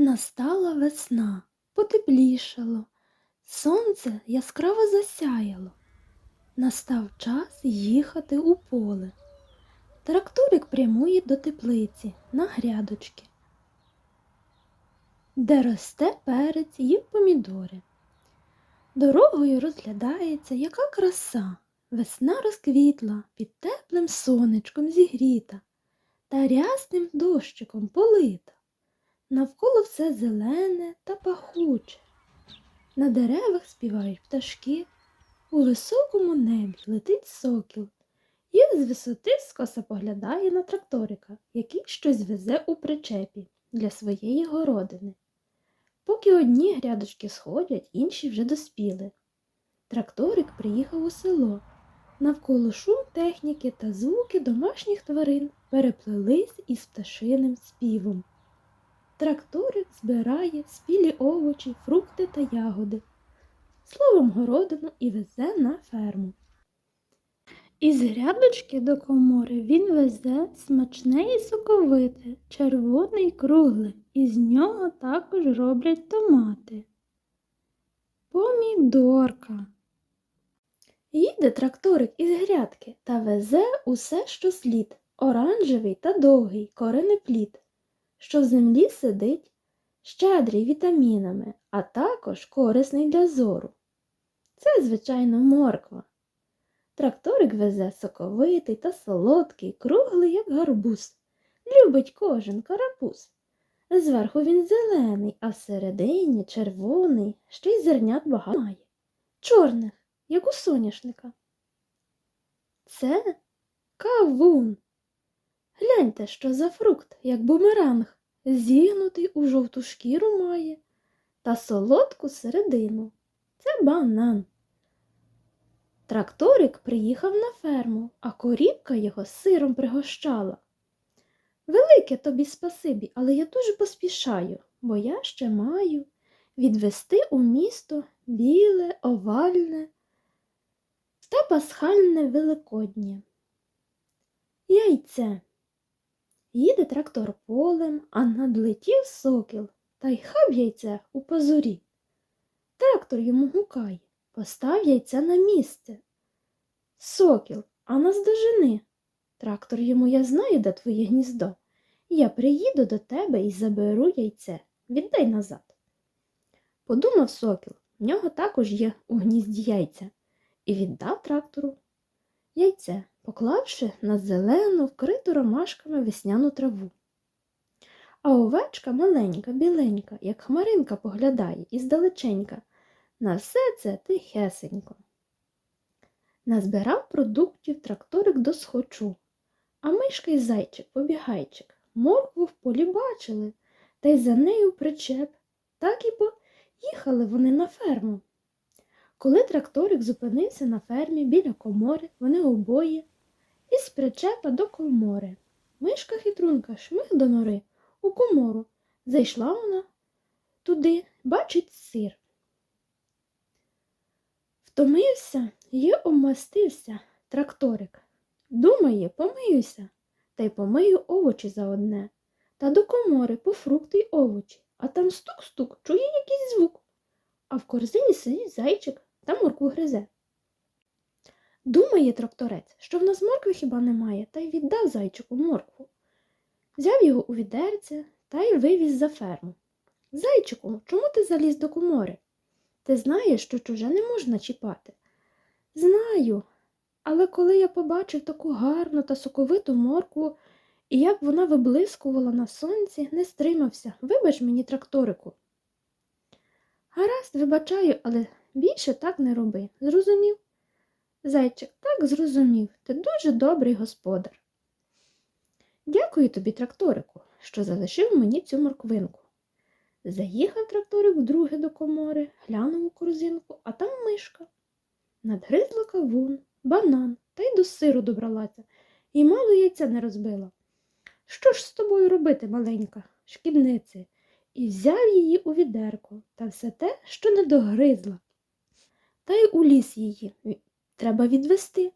Настала весна, потеплішало, сонце яскраво засяяло. Настав час їхати у поле. Тракторик прямує до теплиці на грядочки, де росте перець і помідори. Дорогою розглядається, яка краса. Весна розквітла, під теплим сонечком зігріта, та рясним дощиком полита. Навколо все зелене та пахуче. На деревах співають пташки, у високому небі летить сокіл. І з висоти скоса поглядає на тракторика, який щось везе у причепі для своєї городини. Поки одні грядочки сходять, інші вже доспіли. Тракторик приїхав у село. Навколо шум техніки та звуки домашніх тварин переплелись із пташиним співом. Тракторик збирає спілі овочі, фрукти та ягоди, словом городину і везе на ферму. Із грядочки до комори він везе смачне і соковите, червоне й кругле, і з нього також роблять томати. Помідорка. Їде тракторик із грядки та везе усе, що слід, оранжевий та довгий коренеплід, що в землі сидить, щедрий вітамінами, а також корисний для зору. Це, звичайно, морква. Тракторик везе соковитий та солодкий, круглий, як гарбуз. Любить кожен карапуз. Зверху він зелений, а всередині червоний, ще й зернят багато має. Чорних, як у соняшника. Це кавун. Гляньте, що за фрукт, як бумеранг, зігнутий у жовту шкіру має, та солодку середину. Це банан. Тракторик приїхав на ферму, а корівка його сиром пригощала. Велике тобі спасибі, але я дуже поспішаю, бо я ще маю відвести у місто біле, овальне та пасхальне великоднє. Яйце. Їде трактор полем, а надлетів сокіл та й хав яйце у пазурі. Трактор йому гукає, постав яйце на місце. Сокіл, а наздожени. Трактор йому я знаю, де твоє гніздо. Я приїду до тебе і заберу яйце. Віддай назад. Подумав сокіл, в нього також є у гнізді яйця, і віддав трактору яйце, поклавши на зелену, вкриту ромашками весняну траву. А овечка маленька, біленька, як хмаринка поглядає іздалеченька, на все це тихесенько. Назбирав продуктів тракторик до схочу, а мишка й зайчик, побігайчик, моркву в полі бачили, та й за нею причеп. Так і поїхали вони на ферму. Коли тракторик зупинився на фермі біля комори, вони обоє із причепа до комори. Мишка хитрунка шмиг до нори у комору. Зайшла вона туди, бачить сир. Втомився і обмастився тракторик. Думає, помиюся, та й помию овочі за одне. Та до комори по фрукти й овочі, а там стук-стук, чує якийсь звук. А в корзині сидить зайчик та моркву гризе. Думає тракторець, що в нас моркви хіба немає, та й віддав зайчику моркву. Взяв його у відерце та й вивіз за ферму. Зайчику, чому ти заліз до комори? Ти знаєш, що чуже не можна чіпати. Знаю, але коли я побачив таку гарну та соковиту моркву, і як вона виблискувала на сонці, не стримався. Вибач мені, тракторику. Гаразд, вибачаю, але більше так не роби. Зрозумів? Зайчик так зрозумів. Ти дуже добрий господар. Дякую тобі, тракторику, що залишив мені цю морквинку. Заїхав тракторик вдруге до комори, глянув у корзинку, а там мишка. Надгризла кавун, банан та й до сиру добралася, і мало яйця не розбила. Що ж з тобою робити, маленька, шкіднице? І взяв її у відерко та все те, що не догризла. Та й у ліс її треба відвести.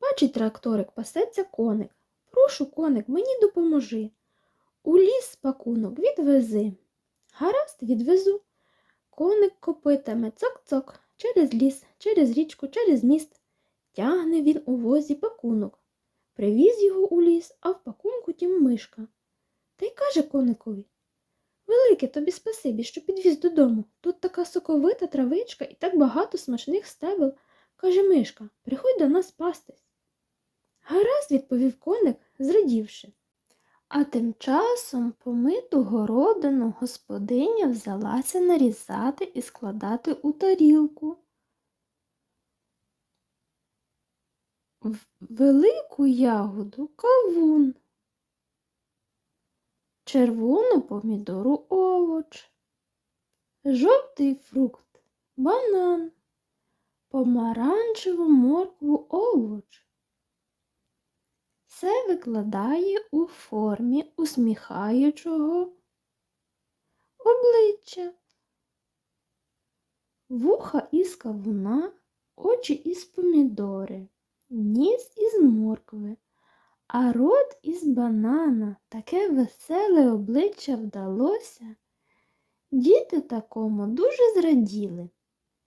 Бачить тракторик, пасеться коник. Прошу, коник, мені допоможи. У ліс пакунок відвези. Гаразд, відвезу. Коник копитами цок-цок, через ліс, через річку, через міст. Тягне він у возі пакунок. Привіз його у ліс, а в пакунку тім мишка. Та й каже коникові Велике тобі спасибі, що підвіз додому. Тут така соковита травичка і так багато смачних стебел. Каже Мишка, приходь до нас пастись. Гаразд, відповів коник, зрадівши. А тим часом помиту городину господиня взялася нарізати і складати у тарілку. В велику ягоду кавун, червону помідору овоч, жовтий фрукт банан, помаранчеву моркву овоч. Все викладає у формі усміхаючого обличчя, вуха із кавуна, очі із помідори, ніс із моркви, а рот із банана. Таке веселе обличчя вдалося. Діти такому дуже зраділи.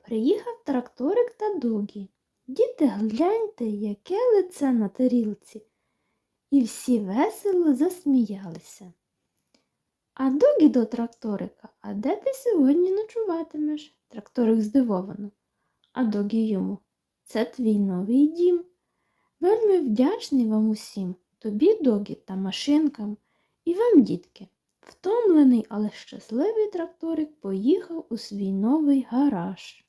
Приїхав тракторик та догі. Діти, гляньте, яке лице на тарілці. І всі весело засміялися. А догі до тракторика, а де ти сьогодні ночуватимеш? Тракторик здивовано. А догі йому. Це твій новий дім. Вельми вдячний вам усім, тобі, догі, та машинкам, і вам, дітки. Втомлений, але щасливий тракторик поїхав у свій новий гараж.